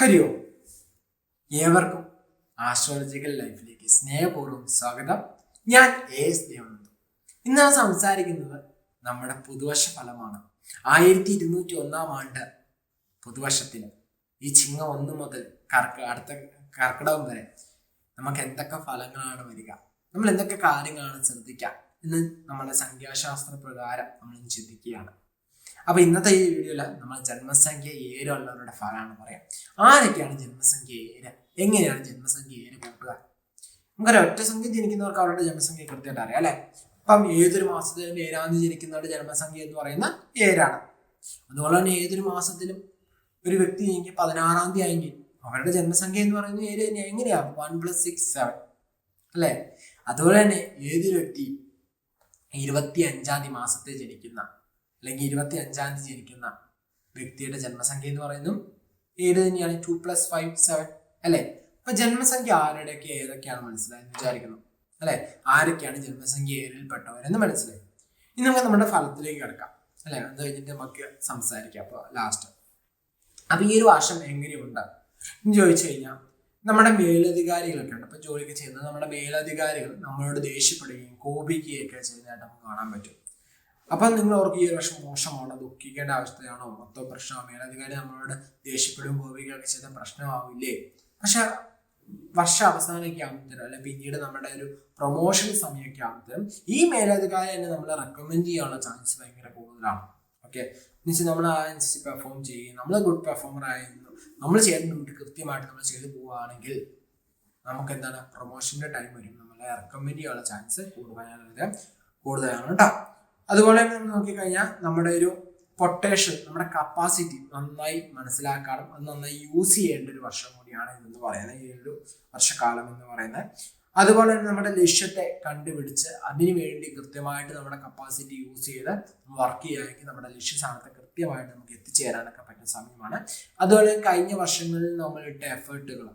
ഹരി ഓം ഏവർക്കും ആസ്ട്രോളജിക്കൽ ലൈഫിലേക്ക് സ്നേഹപൂർവം സ്വാഗതം. ഞാൻ എ എസ് ദേവനന്ദ ഇന്ന് സംസാരിക്കുന്നത് നമ്മുടെ പുതുവർഷ ഫലമാണ് ആയിരത്തി ഇരുന്നൂറ്റി ഒന്നാം ആണ്ട് പുതുവർഷത്തിൽ ഈ ചിങ്ങ ഒന്ന് മുതൽ കർക്ക അടുത്ത കർക്കിടകം വരെ നമുക്ക് എന്തൊക്കെ ഫലങ്ങളാണ് വരിക നമ്മൾ എന്തൊക്കെ കാര്യങ്ങളാണ് ശ്രദ്ധിക്കുക എന്ന് നമ്മുടെ സംഖ്യാശാസ്ത്ര പ്രകാരം നമ്മൾ ചിന്തിക്കുകയാണ്. അപ്പൊ ഇന്നത്തെ ഈ വീഡിയോയിൽ നമ്മൾ ജന്മസംഖ്യ ഏരുള്ളവരുടെ ഫലമാണ് പറയാം. ആരൊക്കെയാണ് ജന്മസംഖ്യ ഏഴ്? എങ്ങനെയാണ് ജന്മസംഖ്യ ഏഴ് കൂട്ടുക നമുക്കറിയാം ഒറ്റ സംഖ്യ ജനിക്കുന്നവർക്ക് അവരുടെ ജന്മസംഖ്യ കൃത്യമായിട്ട് അറിയാം അല്ലെ? അപ്പം ഏതൊരു മാസത്തിലും തീയതി ജനിക്കുന്നവരുടെ ജന്മസംഖ്യ എന്ന് പറയുന്ന ഏഴാണ്. അതുപോലെ തന്നെ ഏതൊരു മാസത്തിലും ഒരു വ്യക്തി ജനിക്കുക പതിനാറാം തീയതി ആയെങ്കിൽ അവരുടെ ജന്മസംഖ്യ എന്ന് പറയുന്നത് ഏഴ് തന്നെ എങ്ങനെയാ? വൺ പ്ലസ് സിക്സ് സെവൻ അല്ലേ? അതുപോലെ തന്നെ ഏതൊരു വ്യക്തി ഇരുപത്തി അഞ്ചാം തീയതി മാസത്തെ ജനിക്കുന്ന അല്ലെങ്കിൽ ഇരുപത്തി അഞ്ചാം തീയതി ജനിക്കുന്ന വ്യക്തിയുടെ ജന്മസംഖ്യ എന്ന് പറയുന്നതും ഏഴ് തന്നെയാണ്? ടു പ്ലസ് ഫൈവ് സെവൻ അല്ലെ? അപ്പൊ ജന്മസംഖ്യ ആരുടെയൊക്കെ ഏതൊക്കെയാണ് മനസ്സിലായെന്ന് വിചാരിക്കുന്നു. അല്ലെ? ആരൊക്കെയാണ് ജന്മസംഖ്യ ഏഴിൽപ്പെട്ടവരെന്ന് മനസ്സിലായി. ഇനി നമുക്ക് നമ്മുടെ ഫലത്തിലേക്ക് കിടക്കാം. അല്ലെ? അത് കഴിഞ്ഞിട്ട് നമുക്ക് സംസാരിക്കാം അപ്പൊ ലാസ്റ്റ് അപ്പൊ ഈ ഒരു വർഷം എങ്ങനെയുണ്ട്? എന്ന് ചോദിച്ചു കഴിഞ്ഞാൽ നമ്മുടെ മേലധികാരികളൊക്കെ ഉണ്ട്. അപ്പൊ ജോലിയൊക്കെ ചെയ്യുന്നത് നമ്മുടെ മേലധികാരികൾ നമ്മളോട് ദേഷ്യപ്പെടുകയും കോപിക്കുകയൊക്കെ ചെയ്യുന്നതായിട്ട് നമുക്ക് കാണാൻ പറ്റും. അപ്പൊ നിങ്ങൾ അവർക്ക് ഈ ഒരു വർഷം മോശമാണോ ദുഃഖിക്കേണ്ട അവസ്ഥയാണോ? മൊത്തം പ്രശ്നമാണ്? മേലധികാരി നമ്മളോട് ദേഷ്യപ്പെടും കോപിക്കുകയൊക്കെ ചെയ്ത പ്രശ്നമാവില്ലേ? പക്ഷെ വർഷ അവസാനമൊക്കെ ആകുമ്പോഴത്തേനും അല്ലെ പിന്നീട് നമ്മുടെ ഒരു പ്രൊമോഷൻ സമയമൊക്കെ ആകുമ്പോഴത്തേനും ഈ മേലധികാരി തന്നെ നമ്മളെ റെക്കമെൻഡ് ചെയ്യാനുള്ള ചാൻസ് ഭയങ്കര കൂടുതലാണ്. ഓക്കെ എന്നുവെച്ചാൽ നമ്മൾ അതനുസരിച്ച് പെർഫോം ചെയ്യുകയും നമ്മൾ ഗുഡ് പെർഫോമർ ആയിരുന്നു. നമ്മൾ ഡ്യൂട്ടി കൃത്യമായിട്ട് നമ്മൾ ചെയ്തു പോവുകയാണെങ്കിൽ നമുക്ക് എന്താണ്? പ്രൊമോഷന്റെ ടൈം വരും. നമ്മളെ റെക്കമെൻഡ് ചെയ്യാനുള്ള ചാൻസ് കൂടുതലാണ് കൂടുതലാണ് കേട്ടോ. അതുപോലെ തന്നെ നോക്കിക്കഴിഞ്ഞാൽ നമ്മുടെ ഒരു പൊട്ടേഷൻ നമ്മുടെ കപ്പാസിറ്റി നന്നായി മനസ്സിലാക്കാനും അത് നന്നായി യൂസ് ചെയ്യേണ്ട ഒരു വർഷം കൂടിയാണ് ഇതെന്ന് പറയുന്നത്. ഈ ഒരു വർഷക്കാലം എന്ന് പറയുന്നത്. അതുപോലെ തന്നെ നമ്മുടെ ലക്ഷ്യത്തെ കണ്ടുപിടിച്ച് അതിനു വേണ്ടി കൃത്യമായിട്ട് നമ്മുടെ കപ്പാസിറ്റി യൂസ് ചെയ്ത് വർക്ക് ചെയ്യുകയാണെങ്കിൽ നമ്മുടെ ലക്ഷ്യസ്ഥാനത്ത് കൃത്യമായിട്ട് നമുക്ക് എത്തിച്ചേരാനൊക്കെ പറ്റുന്ന സമയമാണ്. അതുപോലെ കഴിഞ്ഞ വർഷങ്ങളിൽ നമ്മൾ ഇട്ട എഫേർട്ടുകൾ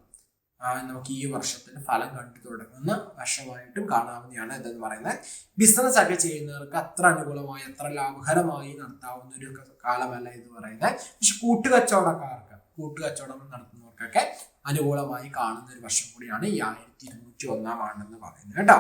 നമുക്ക് ഈ വർഷത്തിന് ഫലം കണ്ടു തുടങ്ങുന്ന വർഷമായിട്ടും കാണാവുന്നതാണ് എന്തെന്ന് പറയുന്നത്. ബിസിനസ് ഒക്കെ ചെയ്യുന്നവർക്ക് അത്ര അനുകൂലമായി അത്ര ലാഭകരമായി നടത്താവുന്ന ഒരു കാലമല്ല ഇത് പറയുന്നത്. പക്ഷെ കൂട്ടുകച്ചവടക്കാർക്ക് കൂട്ടുകച്ചവടം നടത്തുന്നവർക്കൊക്കെ അനുകൂലമായി കാണുന്ന ഒരു വർഷം കൂടിയാണ് ഈ ആയിരത്തി ഇരുന്നൂറ്റി ഒന്നാം ആണ്ടെന്ന് പറയുന്നത് കേട്ടോ.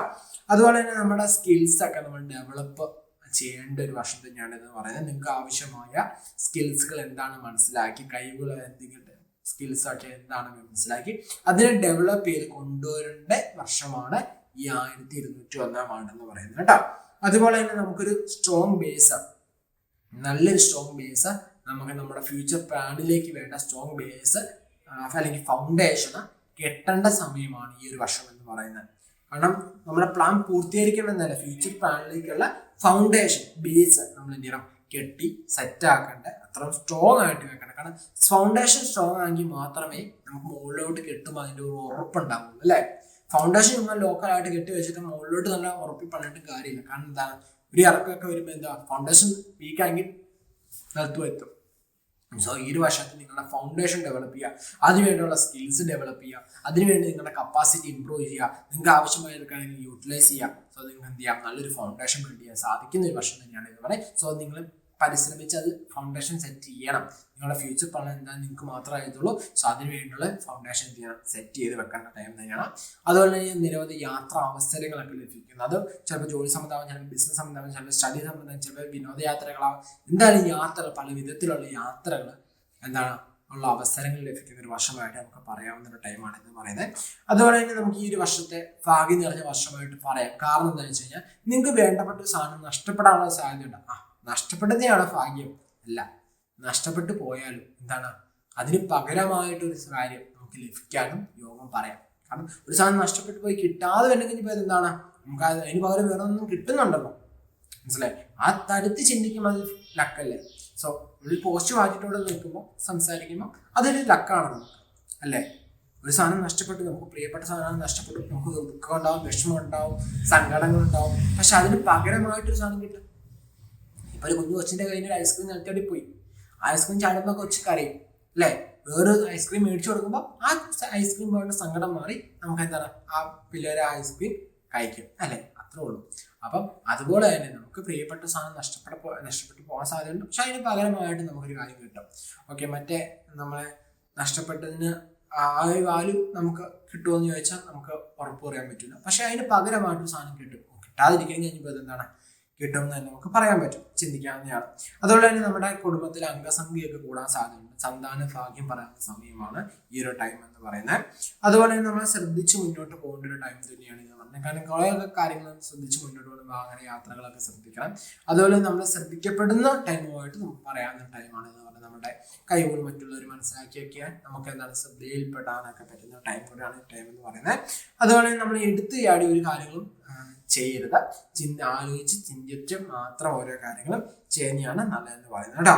അതുപോലെ തന്നെ നമ്മുടെ സ്കിൽസ് ഒക്കെ നമ്മൾ ഡെവലപ്പ് ചെയ്യേണ്ട ഒരു വർഷം തന്നെയാണ് എന്ന് പറയുന്നത്. നിങ്ങൾക്ക് ആവശ്യമായ സ്കിൽസുകൾ എന്താണ് മനസ്സിലാക്കി കഴിവുകൾ എന്തെങ്കിലും സ്കിൽസ് ഒക്കെ എന്താണെന്ന് മനസ്സിലാക്കി. അതിനെ ഡെവലപ്പ് ചെയ്ത് കൊണ്ടുവരേണ്ട വർഷമാണ് ഈ ആയിരത്തി ഇരുന്നൂറ്റി ഒന്നാം ആണ്ടെന്ന് പറയുന്നത് കേട്ടോ. അതുപോലെ തന്നെ നമുക്കൊരു സ്ട്രോങ് ബേസ് നല്ലൊരു സ്ട്രോങ് ബേസ് നമുക്ക് നമ്മുടെ ഫ്യൂച്ചർ പ്ലാനിലേക്ക് വേണ്ട സ്ട്രോങ് ബേസ് അല്ലെങ്കിൽ ഫൗണ്ടേഷൻ കെട്ടേണ്ട സമയമാണ് ഈ ഒരു വർഷം എന്ന് പറയുന്നത്. കാരണം നമ്മുടെ പ്ലാൻ പൂർത്തീകരിക്കണമെന്നല്ല ഫ്യൂച്ചർ പ്ലാനിലേക്കുള്ള ഫൗണ്ടേഷൻ ബേസ് നമ്മൾ എന്ത് ചെയ്യണം? കെട്ടി സെറ്റ് ആക്കേണ്ട? അത്ര സ്ട്രോങ് ആയിട്ട് വെക്കണം. കാരണം ഫൗണ്ടേഷൻ സ്ട്രോങ് ആണെങ്കിൽ മാത്രമേ നമുക്ക് മുകളിലോട്ട് കെട്ടുമ്പോൾ അതിന്റെ ഒരു ഉറപ്പുണ്ടാവുള്ളൂ അല്ലേ? ഫൗണ്ടേഷൻ നമ്മൾ ലോക്കലായിട്ട് കെട്ടി വെച്ചിട്ട് മുകളിലോട്ട് തന്നെ ഉറപ്പി പണിയിട്ട് കാര്യമില്ല. കാരണം എന്താണ്? ഒരു ഇറക്കമൊക്കെ വരുമ്പോൾ എന്താ? ഫൗണ്ടേഷൻ വീക്കാണെങ്കിൽ നിർത്തുവരുത്തും സോ ഈ ഒരു വർഷത്തിൽ നിങ്ങളുടെ ഫൗണ്ടേഷൻ ഡെവലപ്പ് ചെയ്യുക. അതിനുവേണ്ടിയുള്ള സ്കിൽസ് ഡെവലപ്പ് ചെയ്യുക. അതിനുവേണ്ടി നിങ്ങളുടെ കപ്പാസിറ്റി ഇംപ്രൂവ് ചെയ്യുക. നിങ്ങൾക്ക് ആവശ്യമായതൊക്കെയാണെങ്കിൽ യൂട്ടിലൈസ് ചെയ്യുക. സോ നിങ്ങൾക്ക് എന്ത് ചെയ്യാം? നല്ലൊരു ഫൗണ്ടേഷൻ ബിൽഡ് ചെയ്യാൻ സാധിക്കുന്ന ഒരു വർഷം തന്നെയാണ് ഇത്. പറയുന്നത് സോ നിങ്ങൾ പരിശ്രമിച്ച് അത് ഫൗണ്ടേഷൻ സെറ്റ് ചെയ്യണം. നിങ്ങളുടെ ഫ്യൂച്ചർ പ്ലാൻ എന്താ നിങ്ങൾക്ക് മാത്രമേ അറിയത്തുള്ളൂ. സോ അതിന് വേണ്ടിയുള്ള ഫൗണ്ടേഷൻ ചെയ്യണം സെറ്റ് ചെയ്ത് വെക്കേണ്ട ടൈം തന്നെയാണ്. അതുപോലെ തന്നെ നിരവധി യാത്രാ അവസരങ്ങളൊക്കെ ലഭിക്കുന്നത് അത് ചിലപ്പോൾ ജോലി സംബന്ധമാകും ചിലപ്പോൾ ബിസിനസ് സംബന്ധമാകും ചിലപ്പോൾ സ്റ്റഡി സംബന്ധം ചിലപ്പോൾ വിനോദയാത്രകളാവും. എന്തായാലും യാത്രകൾ പല വിധത്തിലുള്ള യാത്രകൾ എന്താണ് ഉള്ള അവസരങ്ങൾ ലഭിക്കുന്ന ഒരു വർഷമായിട്ട് നമുക്ക് പറയാവുന്ന ഒരു ടൈമാണ് എന്ന് പറയുന്നത്. അതുപോലെ തന്നെ നമുക്ക് ഈ ഒരു വർഷത്തെ ഭാഗ്യം നിറഞ്ഞ വർഷമായിട്ട് പറയാം. കാരണം എന്താണെന്ന് വെച്ച് കഴിഞ്ഞാൽ നിങ്ങൾക്ക് വേണ്ടപ്പെട്ട സാധനം നഷ്ടപ്പെടാനുള്ള സാധ്യതയുണ്ട്. ആ നഷ്ടപ്പെട്ടതെയാണ് ഭാഗ്യം. അല്ല നഷ്ടപ്പെട്ടു പോയാലും എന്താണ്? അതിന് പകരമായിട്ടൊരു കാര്യം നമുക്ക് ലഭിക്കാനും യോഗം പറയാം. കാരണം ഒരു സാധനം നഷ്ടപ്പെട്ടു പോയി കിട്ടാതെ വേണമെങ്കിൽ ഇപ്പോൾ എന്താണ്? നമുക്ക് അതിന് പകരം വേറെ ഒന്നും കിട്ടുന്നുണ്ടല്ലോ. മനസ്സിലായി? ആ തടുത്ത് ചിന്തിക്കുമ്പോൾ അത് ലക്കല്ലേ? സോ ഒരു പോസ്റ്റ് വാങ്ങിയിട്ടോടെ നിൽക്കുമ്പോൾ സംസാരിക്കുമ്പോൾ അതൊരു ലക്കാണ് നമുക്ക്. അല്ലേ? ഒരു സാധനം നഷ്ടപ്പെട്ടു നമുക്ക് പ്രിയപ്പെട്ട സാധനം നഷ്ടപ്പെട്ടു നമുക്ക് ദുഃഖം ഉണ്ടാവും വിഷമം ഉണ്ടാവും സങ്കടങ്ങൾ ഉണ്ടാവും. പക്ഷെ അതിന് പകരമായിട്ടൊരു സാധനം കിട്ടും. ഒരു കുഞ്ഞു കൊച്ചിന്റെ കയ്യിൽ ഒരു ഐസ്ക്രീം നിലത്തടി പോയി. ഐസ്ക്രീം ചാടുമ്പോൾ കൊച്ചു കരയും. അല്ലേ? വേറെ ഐസ്ക്രീം മേടിച്ചു കൊടുക്കുമ്പോൾ ആ ഐസ്ക്രീം പോലുള്ള സങ്കടം മാറി നമുക്ക് എന്താണ് ആ പിള്ളേരെ ഐസ്ക്രീം കഴിക്കും. അല്ലേ? അത്രേ ഉള്ളൂ. അപ്പം അതുപോലെ തന്നെ നമുക്ക് പ്രിയപ്പെട്ട സാധനം നഷ്ടപ്പെട്ട നഷ്ടപ്പെട്ടു പോകാൻ സാധ്യതയുണ്ട്. പക്ഷെ അതിന് പകരമായിട്ട് നമുക്കൊരു കാര്യം കിട്ടും. ഓക്കെ മറ്റേ നമ്മളെ നഷ്ടപ്പെട്ടതിന് ആ ഒരു വാല്യൂ നമുക്ക് കിട്ടുമെന്ന് ചോദിച്ചാൽ നമുക്ക് ഉറപ്പ് പറയാൻ പറ്റില്ല. പക്ഷെ അതിന് പകരമായിട്ട് സാധനം കിട്ടും. കിട്ടാതിരിക്കാൻ കഴിഞ്ഞപ്പോൾ എന്താണ് കിട്ടുമെന്ന് തന്നെ നമുക്ക് പറയാൻ പറ്റും ചിന്തിക്കാവുന്നതാണ്. അതുപോലെ തന്നെ നമ്മുടെ കുടുംബത്തിൽ അംഗസംഖ്യയൊക്കെ കൂടാൻ സാധ്യതയുണ്ട്. സന്താന ഭാഗ്യം പറയാവുന്ന സമയമാണ് ഈ ഒരു ടൈം എന്ന് പറയുന്നത്. അതുപോലെ തന്നെ നമ്മൾ ശ്രദ്ധിച്ച് മുന്നോട്ട് പോകേണ്ട ഒരു ടൈം തന്നെയാണ് കാരണം കുറേയൊക്കെ കാര്യങ്ങൾ ശ്രദ്ധിച്ച് മുന്നോട്ട് പോകുമ്പോൾ അങ്ങനെ യാത്രകളൊക്കെ ശ്രദ്ധിക്കണം. അതുപോലെ നമ്മൾ ശ്രദ്ധിക്കപ്പെടുന്ന ടൈമുമായിട്ട് നമുക്ക് പറയാവുന്ന ടൈമാണ് എന്ന് പറഞ്ഞാൽ നമ്മുടെ കഴിവുകൾ മറ്റുള്ളവർ മനസ്സിലാക്കി വെക്കാൻ നമുക്ക് എന്താണ് ശ്രദ്ധയിൽപ്പെടാനൊക്കെ പറ്റുന്ന ടൈം കൂടെയാണ് ടൈം എന്ന് പറയുന്നത്. അതുപോലെ നമ്മൾ എടുത്തു ചാടി ഒരു കാര്യങ്ങളും ചെയ്യരുത്. ചിന്ത ആലോചിച്ച് ചിന്തിച്ച് മാത്രം ഓരോ കാര്യങ്ങളും ചെയ്യുന്നതാണ് നല്ലതെന്ന് പറയുന്നത് കേട്ടോ.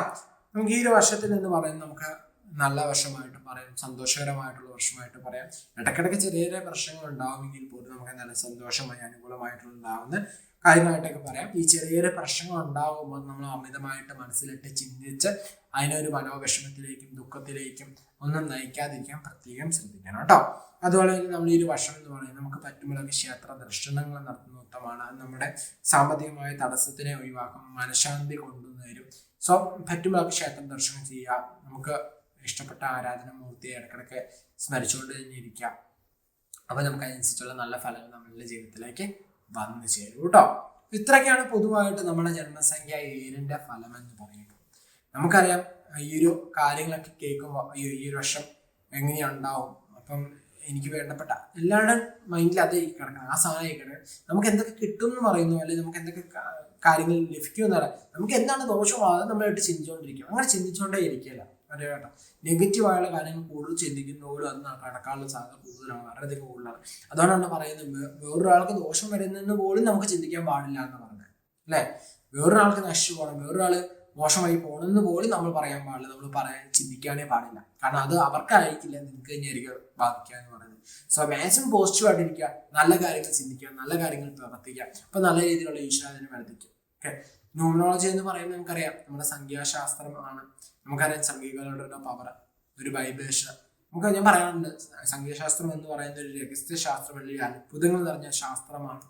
നമുക്ക് ഈ ഒരു വർഷത്തിൽ എന്ന് പറയുന്നത് നമുക്ക് നല്ല വർഷമായിട്ട് പറയാം സന്തോഷകരമായിട്ടുള്ള വർഷമായിട്ട് പറയാം. ഇടയ്ക്കിടയ്ക്ക് ചെറിയ ചെറിയ പ്രശ്നങ്ങൾ ഉണ്ടാവുമെങ്കിൽ പോലും നമുക്ക് നല്ല സന്തോഷമായി അനുകൂലമായിട്ടുണ്ടാവുന്ന കാര്യമായിട്ടൊക്കെ പറയാം. ഈ ചെറിയ ചെറിയ പ്രശ്നങ്ങൾ ഉണ്ടാകുമ്പോൾ നമ്മൾ അമിതമായിട്ട് മനസ്സിലിട്ട് ചിന്തിച്ച് അതിനൊരു മനോവിഷമത്തിലേക്കും ദുഃഖത്തിലേക്കും ഒന്നും നയിക്കാതിരിക്കാൻ പ്രത്യേകം ശ്രദ്ധിക്കണം കേട്ടോ. അതുപോലെ തന്നെ നമ്മൾ ഈ ഒരു വർഷം എന്ന് പറയുന്നത് നമുക്ക് പറ്റുമ്പോഴൊക്കെ ക്ഷേത്ര ദർശനങ്ങൾ നടത്തുന്ന ഉത്തമമാണ്. നമ്മുടെ സാമ്പത്തികമായ തടസ്സത്തിനെ ഒഴിവാക്കും മനഃശാന്തി കൊണ്ടുവരും സോ പറ്റുമ്പോഴൊക്കെ ക്ഷേത്ര ദർശനം ചെയ്യുക നമുക്ക് ഇഷ്ടപ്പെട്ട ആരാധന മൂർത്തിയെ ഇടയ്ക്കിടയ്ക്ക് സ്മരിച്ചുകൊണ്ട് തന്നെ ഇരിക്കുക അപ്പൊ നമുക്ക് അതിനനുസരിച്ചുള്ള നല്ല ഫലങ്ങൾ നമ്മളുടെ ജീവിതത്തിലേക്ക് വന്നു ചേരും കേട്ടോ. ഇത്രയൊക്കെയാണ് പൊതുവായിട്ട് നമ്മുടെ ജന്മസംഖ്യ ഏഴിന്റെ ഫലം എന്ന് പറയുന്നത്. നമുക്കറിയാം ഈ ഒരു കാര്യങ്ങളൊക്കെ കേൾക്കുമ്പോൾ അയ്യോ ഈ ഒരു വർഷം എങ്ങനെയുണ്ടാവും? അപ്പം എനിക്ക് വേണ്ടപ്പെട്ട എല്ലാവരുടെയും മൈൻഡിൽ അതേ കിടക്കണം. ആ സാധനം കിടക്കണം നമുക്ക് എന്തൊക്കെ കിട്ടും എന്ന് പറയുന്നു അല്ലെങ്കിൽ നമുക്ക് എന്തൊക്കെ കാര്യങ്ങൾ ലഭിക്കും പറയാം നമുക്ക് എന്താണ് ദോഷമാകുന്നത് നമ്മളായിട്ട് ചിന്തിച്ചുകൊണ്ടിരിക്കും. അങ്ങനെ ചിന്തിച്ചുകൊണ്ടേ ഇരിക്കില്ല അതെ കേട്ടോ. നെഗറ്റീവായുള്ള കാര്യങ്ങൾ കൂടുതൽ ചിന്തിക്കുന്നവരും അത് കടക്കാനുള്ള സാധ്യത കൂടുതലാണ്. വളരെയധികം കൂടുതലാണ്. അതുകൊണ്ടാണ് പറയുന്നത്. വേറൊരാൾക്ക് ദോഷം വരുന്നതെന്ന് പോലും നമുക്ക് ചിന്തിക്കാൻ പാടില്ല എന്ന് പറഞ്ഞത് അല്ലേ? വേറൊരാൾക്ക് നശിച്ചു പോകണം വേറൊരാൾ മോശമായി പോകണമെന്ന് പോലും നമ്മൾ പറയാൻ പാടില്ല. നമ്മൾ പറയാൻ ചിന്തിക്കാനേ പാടില്ല. കാരണം അത് അവർക്കായിരിക്കില്ല നിങ്ങൾക്ക് തന്നെയായിരിക്കും ബാധിക്കുക എന്ന് പറയുന്നത്. സോ മാക്സിമം പോസിറ്റീവ് ആയിട്ടിരിക്കുക നല്ല കാര്യങ്ങൾ ചിന്തിക്കുക നല്ല കാര്യങ്ങൾ പ്രവർത്തിക്കുക. അപ്പൊ നല്ല രീതിയിലുള്ള ഈശ്വരാധനം വർദ്ധിക്കും ഓക്കെ ന്യൂമറോളജി എന്ന് പറയുമ്പോൾ നമുക്കറിയാം നമ്മുടെ സംഖ്യാശാസ്ത്രമാണ് നമുക്കറിയാം സംഖ്യകളുടെ പവർ ഒരു വൈബ്രേഷൻ നമുക്ക് ഞാൻ പറയാറുണ്ട് സംഗീതശാസ്ത്രം എന്ന് പറയുന്ന ഒരു രഹസ്യ ശാസ്ത്രം അല്ലെങ്കിൽ അത്ഭുതങ്ങൾ നിറഞ്ഞ ശാസ്ത്രമാണ്.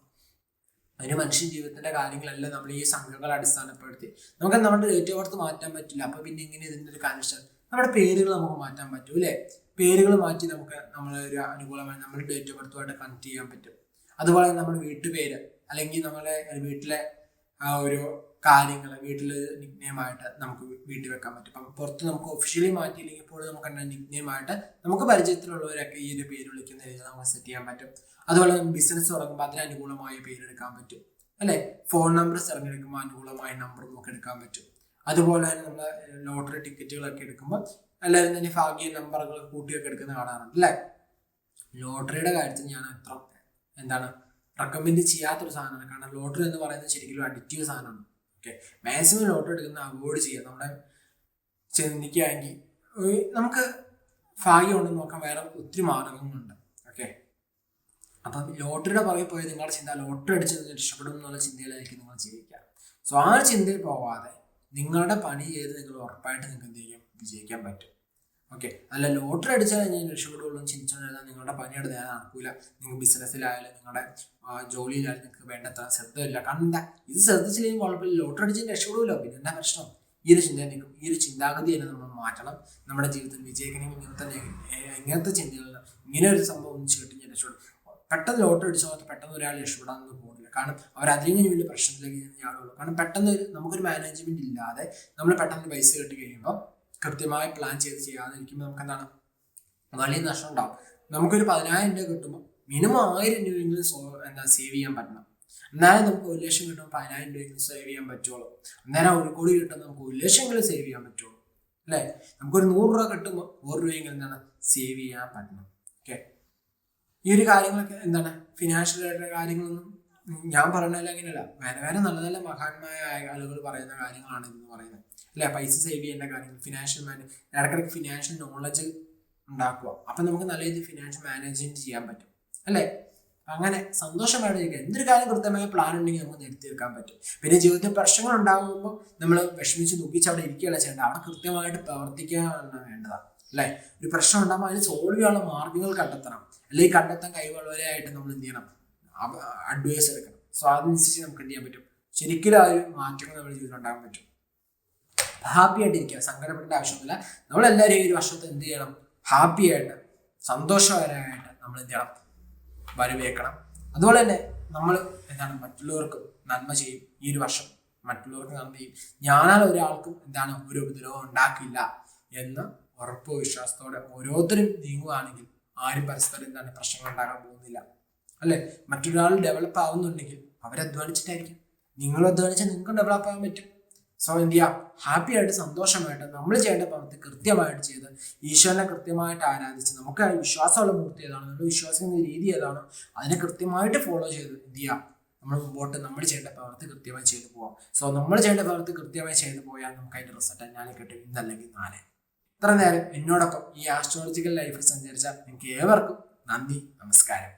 അതിന് മനുഷ്യ ജീവിതത്തിന്റെ കാര്യങ്ങളെല്ലാം നമ്മൾ ഈ സംഘങ്ങൾ അടിസ്ഥാനപ്പെടുത്തി. നമുക്ക് നമ്മുടെ ഏറ്റവും മാറ്റാൻ പറ്റില്ല. അപ്പൊ പിന്നെ എങ്ങനെ ഇതിന്റെ ഒരു കനക്ഷൻ നമ്മുടെ പേരുകൾ നമുക്ക് മാറ്റാൻ പറ്റും അല്ലേ? പേരുകൾ മാറ്റി നമുക്ക് നമ്മൾ ഒരു അനുകൂലമായി നമ്മുടെ ഡേറ്റ് ഓഫ് ബർത്തുമായിട്ട് കണക്ട് ചെയ്യാൻ പറ്റും. അതുപോലെ നമ്മുടെ വീട്ടുപേര് അല്ലെങ്കിൽ നമ്മളെ വീട്ടിലെ ആ ഒരു കാര്യങ്ങൾ വീട്ടിൽ നിക്നെയിമായിട്ട് നമുക്ക് വീട്ടിൽ വെക്കാൻ പറ്റും. അപ്പം പുറത്ത് നമുക്ക് ഒഫീഷ്യലി മാറ്റിയില്ലെങ്കിൽ പോലും നമുക്ക് നിക്നെയിമായിട്ട് നമുക്ക് പരിചയത്തിലുള്ളവരൊക്കെ ഈ ഒരു പേര് വിളിക്കുന്ന രീതിയിൽ നമുക്ക് സെറ്റ് ചെയ്യാൻ പറ്റും. അതുപോലെ ബിസിനസ് തുടങ്ങുമ്പോൾ അതിന് അനുകൂലമായ പേരെടുക്കാൻ പറ്റും. അല്ലെ? ഫോൺ നമ്പർ തിരഞ്ഞെടുക്കുമ്പോൾ അനുകൂലമായ നമ്പർ നമുക്ക് എടുക്കാൻ പറ്റും. അതുപോലെ തന്നെ നമ്മൾ ലോട്ടറി ടിക്കറ്റുകളൊക്കെ എടുക്കുമ്പോൾ എല്ലാവരും തന്നെ ഭാഗ്യ നമ്പറുകൾ കൂട്ടിയൊക്കെ എടുക്കുന്ന കാണാറുണ്ട് അല്ലേ? ലോട്ടറിയുടെ കാര്യത്തിൽ ഞാൻ അത്ര എന്താണ് റെക്കമെൻഡ് ചെയ്യാത്തൊരു സാധനമാണ്. കാരണം ലോട്ടറി എന്ന് പറയുന്നത് ശരിക്കും അഡിക്റ്റീവ് സാധനമാണ്. ഓക്കെ മാക്സിമം ലോട്ടറി എടുക്കുന്ന അവോയ്ഡ് ചെയ്യുക. നമ്മുടെ ചിന്തിക്കുകയാണെങ്കിൽ നമുക്ക് ഭാഗ്യം ഉണ്ടെന്ന് നോക്കാൻ വേറെ ഒത്തിരി മാർഗങ്ങളുണ്ട്. ഓക്കെ അപ്പം ലോട്ടറിയുടെ പുറകെ പോയി നിങ്ങളുടെ ചിന്ത ലോട്ടറി അടിച്ച് രക്ഷപ്പെടും എന്നുള്ള ചിന്തയിലായിരിക്കും നിങ്ങൾ ജീവിക്കുക. സോ ആ ചിന്തയിൽ പോവാതെ നിങ്ങളുടെ പണി ചെയ്ത് നിങ്ങൾ ഉറപ്പായിട്ട് നിങ്ങൾക്ക് എന്ത് ചെയ്യും? വിജയിക്കാൻ പറ്റും. ഓക്കെ അല്ല ലോട്ടറി അടിച്ചാൽ ഞാൻ രക്ഷപ്പെടുള്ളൂ. ചിന്തിച്ചുകൊണ്ടിരുന്നാൽ നിങ്ങളുടെ പണിയുടെ നേരെ നടക്കൂല. നിങ്ങൾ ബിസിനസ്സിലായാലും നിങ്ങളുടെ ജോലിയിലായാലും നിങ്ങൾക്ക് വേണ്ടത്ര ശ്രദ്ധയില്ല. കാരണം എന്താ? ഇത് ശ്രദ്ധിച്ചില്ലെങ്കിൽ കുഴപ്പമില്ല. ലോട്ടറി അടിച്ചാൽ രക്ഷപ്പെടുമല്ലോ പിന്നെ എന്താ പ്രശ്നം? ഈ ഒരു ചിന്ത ഈ ഒരു ചിന്താഗതി തന്നെ നമ്മൾ മാറ്റണം. നമ്മുടെ ജീവിതത്തിൽ വിജയിക്കണമെങ്കിൽ ഇങ്ങനത്തെ ഇങ്ങനത്തെ ചിന്തകളിൽ ഇങ്ങനെ ഒരു സംഭവം കിട്ടി ഞാൻ രക്ഷപ്പെടും. പെട്ടെന്ന് ലോട്ടറി അടിച്ചാൽ പെട്ടെന്ന് ഒരാൾ രക്ഷപ്പെടാമെന്ന് പോകുന്നില്ല കാരണം അവർ അതിലും വലിയ പ്രശ്നത്തിലേക്ക് ആളുള്ളൂ കാരണം പെട്ടെന്ന് നമുക്കൊരു മാനേജ്മെന്റ് ഇല്ലാതെ നമ്മൾ പെട്ടെന്ന് പൈസ കിട്ടി കഴിയുമ്പോൾ കൃത്യമായി പ്ലാൻ ചെയ്ത് ചെയ്യാതിരിക്കുമ്പോൾ നമുക്ക് എന്താണ് വലിയ നഷ്ടം ഉണ്ടാവും നമുക്കൊരു പതിനായിരം രൂപ കിട്ടുമ്പോൾ മിനിമം ആയിരം രൂപയെങ്കിലും സോ എന്താ സേവ് ചെയ്യാൻ പറ്റണം. എന്നാലും നമുക്ക് ഒരു ലക്ഷം കിട്ടുമ്പോൾ പതിനായിരം രൂപയെങ്കിലും സേവ് ചെയ്യാൻ പറ്റുള്ളൂ. അന്നേരം ഒരു കോടി കിട്ടുമ്പോൾ നമുക്ക് ഒരു ലക്ഷം ലക്ഷമെങ്കിലും സേവ് ചെയ്യാൻ പറ്റുള്ളൂ. അല്ലേ? നമുക്കൊരു നൂറ് രൂപ കിട്ടുമ്പോൾ നൂറ് രൂപയെങ്കിലും എന്താണ്? സേവ് ചെയ്യാൻ പറ്റണം. ഓക്കെ ഈ ഒരു കാര്യങ്ങളൊക്കെ എന്താണ്? ഫിനാൻഷ്യൽ ആയിട്ടുള്ള കാര്യങ്ങളൊന്നും ഞാൻ പറഞ്ഞാലും അങ്ങനെയല്ല. വേറെ വേറെ നല്ല നല്ല മഹാന്മാരായ ആളുകൾ പറയുന്ന കാര്യങ്ങളാണ് ഇതെന്ന് പറയുന്നത്. അല്ലെ? പൈസ സേവ് ചെയ്യേണ്ട കാര്യങ്ങൾ ഫിനാൻഷ്യൽ മാനേജ് ഇടക്കിടക്ക് ഫിനാൻഷ്യൽ നോളജ് ഉണ്ടാക്കുക. അപ്പം നമുക്ക് നല്ല രീതിയിൽ ഫിനാൻഷ്യൽ മാനേജ്മെന്റ് ചെയ്യാൻ പറ്റും. അല്ലേ? അങ്ങനെ സന്തോഷമായിട്ട് ഇരിക്കുക. എന്തൊരു കാര്യം കൃത്യമായ പ്ലാൻ ഉണ്ടെങ്കിൽ നമുക്ക് നിർത്തിയെടുക്കാൻ പറ്റും. പിന്നെ ജീവിതത്തിൽ പ്രശ്നങ്ങൾ ഉണ്ടാകുമ്പോൾ നമ്മൾ വിഷമിച്ച് ദുഃഖിച്ച് അവിടെ ഇരിക്കുകയല്ല ചെയ്യേണ്ടത്. അവിടെ കൃത്യമായിട്ട് പ്രവർത്തിക്കാനാണ് വേണ്ടതാണ് അല്ലേ? ഒരു പ്രശ്നം ഉണ്ടാകുമ്പോൾ അതിന് സോൾവ് ചെയ്യാനുള്ള മാർഗങ്ങൾ കണ്ടെത്തണം. അല്ലെങ്കിൽ കണ്ടെത്താൻ കഴിവുള്ളവരെയായിട്ട് നമ്മൾ എന്ത് ചെയ്യണം? അഡ്വൈസ് എടുക്കണം. സോ അതനുസരിച്ച് നമുക്ക് എന്ത് ചെയ്യാൻ പറ്റും? ശരിക്കും ആ ഒരു മാറ്റങ്ങൾ നമ്മുടെ ജീവിതത്തിൽ ഉണ്ടാകാൻ പറ്റും. ഹാപ്പി ആയിട്ടിരിക്കുക. സങ്കടപ്പെടേണ്ട ആവശ്യമൊന്നുമില്ല. നമ്മളെല്ലാവരും ഈ ഒരു വർഷത്തെ എന്ത് ചെയ്യണം? ഹാപ്പി ആയിട്ട് സന്തോഷകരമായിട്ട് നമ്മൾ എന്ത് ചെയ്യണം? വരവേക്കണം അതുപോലെ തന്നെ നമ്മൾ എന്താണ് മറ്റുള്ളവർക്ക് നന്മ ചെയ്യും. ഈ ഒരു വർഷം മറ്റുള്ളവർക്ക് നന്മ ചെയ്യും. ഞാനാൽ ഒരാൾക്കും എന്താണ് ഒരു ഉപദ്രവം ഉണ്ടാക്കില്ല എന്ന് ഉറപ്പ് വിശ്വാസത്തോടെ ഓരോരുത്തരും നീങ്ങുകയാണെങ്കിൽ ആരും പരസ്പരം എന്താണ് പ്രശ്നങ്ങൾ ഉണ്ടാകാൻ പോകുന്നില്ല. അല്ലെ? മറ്റൊരാൾ ഡെവലപ്പ് ആവുന്നുണ്ടെങ്കിൽ അവരധ്വാനിച്ചിട്ടായിരിക്കും നിങ്ങൾ അധ്വാനിച്ചാൽ നിങ്ങൾക്ക് ഡെവലപ്പ് ആകാൻ പറ്റും. സോ എന്ത് ചെയ്യാം? ഹാപ്പി ആയിട്ട് സന്തോഷമായിട്ട് നമ്മൾ ചെയ്യേണ്ട പ്രവൃത്തി കൃത്യമായിട്ട് ചെയ്ത് ഈശ്വരനെ കൃത്യമായിട്ട് ആരാധിച്ച് നമുക്ക് വിശ്വാസമുള്ള മൂർത്തി ഏതാണ്? നമ്മൾ വിശ്വാസിക്കുന്ന രീതി ഏതാണോ? അതിനെ കൃത്യമായിട്ട് ഫോളോ ചെയ്ത് എന്ത് ചെയ്യാം? നമ്മൾ മുമ്പോട്ട് നമ്മൾ ചെയ്യേണ്ട പ്രവൃത്തി കൃത്യമായി ചെയ്തു പോവാം. സോ നമ്മൾ ചെയ്യേണ്ട പ്രവൃത്തി കൃത്യമായി ചെയ്തു പോയാൽ നമുക്ക് അതിന്റെ റിസൾട്ട് ഞാൻ കിട്ടും ഇന്നല്ലെങ്കിൽ നാളെ. ഇത്ര നേരം എന്നോടൊപ്പം ഈ ആസ്ട്രോളജിക്കൽ ലൈഫിൽ സഞ്ചരിച്ച നിങ്ങൾക്ക് ഏവർക്കും നന്ദി നമസ്കാരം.